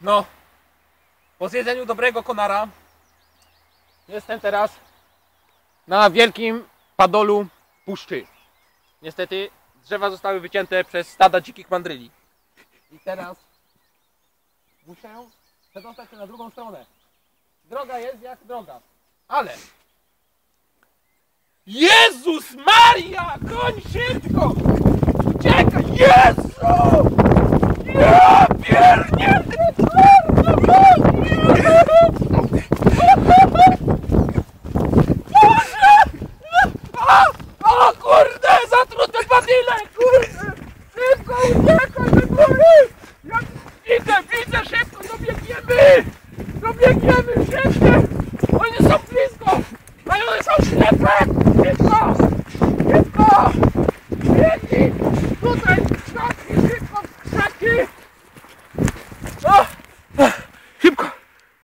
No, po zjedzeniu dobrego konara jestem teraz na wielkim padolu puszczy. Niestety drzewa zostały wycięte przez stada dzikich mandryli. I teraz muszę przedostać się na drugą stronę. Droga jest jak droga, ale... Jezus Maria! Koń szybko! Uciekaj! Jezu! Kurde! Szybko uciekaj do góry! Ja widzę, widzę, szybko dobiegniemy! Dobiegniemy, szybko! Oni są blisko! Ale one są ślepe!